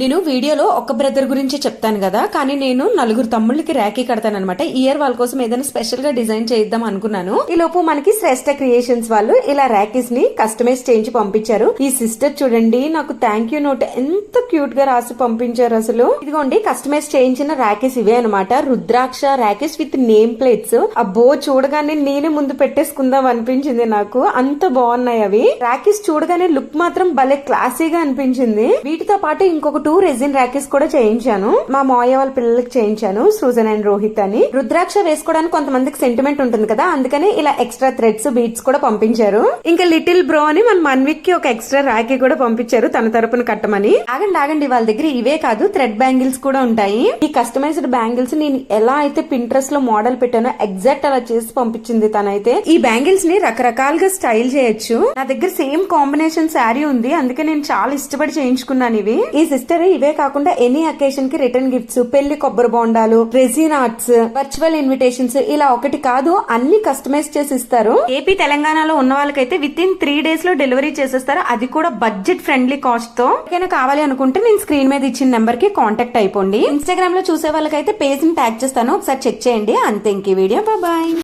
నేను వీడియోలో ఒక బ్రదర్ గురించి చెప్తాను కదా కానీ నేను నలుగురు తమ్ముళ్ళకి ర్యాకీ కడతాను అనమాట ఇయర్ వాళ్ళ కోసం ఏదైనా స్పెషల్గా డిజైన్ చేద్దాం అనుకున్నాను. ఈ లోపు మనకి శ్రేష్ట క్రియేషన్స్ వాళ్ళు ఇలా ర్యాకీస్ని కస్టమైజ్ చేయించి పంపించారు. ఈ సిస్టర్ చూడండి నాకు థ్యాంక్ యూ నోట్ ఎంత క్యూట్గా రాసి పంపించారు అసలు. ఇదిగోండి కస్టమైజ్ చేయించిన ర్యాకీస్ ఇవే అనమాట rudraksha rakhis with name plates అబ్బో చూడగానే నేనే ముందు పెట్టేసుకుందాం అనిపించింది నాకు. అంత బాగున్నాయి అవి. ర్యాకీస్ చూడగానే లుక్ మాత్రం భలే క్లాసీగా అనిపించింది. వీటితో పాటు ఇంకొక టూ రెజిన్ ర్యాకీస్ కూడా చేయించాను. మా మాయ వాళ్ళ పిల్లలకి చేయించాను సూజన్ అండ్ రోహిత్ అని. రుద్రాక్ష వేసుకోవడానికి కొంతమందికి సెంటిమెంట్ ఉంటుంది కదా అందుకని ఇలా ఎక్స్ట్రా థ్రెడ్స్ బీట్స్ కూడా పంపించారు. ఇంకా లిటిల్ బ్రో అని మన మన్విక్కి ఒక ఎక్స్ట్రా రాఖీ కూడా పంపించారు తన తరపున కట్టమని. ఆగండి ఆగండి వాళ్ళ దగ్గర ఇవే కాదు థ్రెడ్ బ్యాంగిల్స్ కూడా ఉంటాయి. ఈ కస్టమైజ్డ్ బ్యాంగిల్స్ నేను ఎలా అయితే పింట్రెస్ట్లో మోడల్ పెట్టానో ఎగ్జాక్ట్ అలా చేసి పంపించింది తనైతే. ఈ బ్యాంగిల్స్ని రకరకాలుగా స్టైల్ చేయొచ్చు. నా దగ్గర సేమ్ కాంబినేషన్ శారీ ఉంది అందుకే నేను చాలా ఇష్టపడి చేయించుకున్నాను ఇవి. ఈ సిస్టర్ ఇవే కాకుండా ఎనీ అకేషన్కి రిటర్న్ గిఫ్ట్స్ పెళ్ళి కొబ్బరి బొండాలు రెజిన్ ఆర్ట్స్ వర్చువల్ ఇన్విటేషన్స్ ఇలా ఒకటి కాదు అన్ని కస్టమైజ్ చేసి ఇస్తారు ఏపీ తెలంగాణలో ఉన్న వాళ్ళకైతే విత్ ఇన్ త్రీ డేస్లో డెలివరీ చేసేస్తారు. అది కూడా బడ్జెట్ ఫ్రెండ్లీ కాస్ట్తో. ఎవరికైనా కావాలి అనుకుంటే నేను స్క్రీన్ మీద ఇచ్చిన నెంబర్కి కాంటాక్ట్ అయిపోండి. ఇన్స్టాగ్రామ్లో చూసే వాళ్ళకైతే పేజ్ని ట్యాగ్ చేస్తాను. ఒకసారి చెక్ చేయండి. అంతే ఇంక వీడియో బాయ్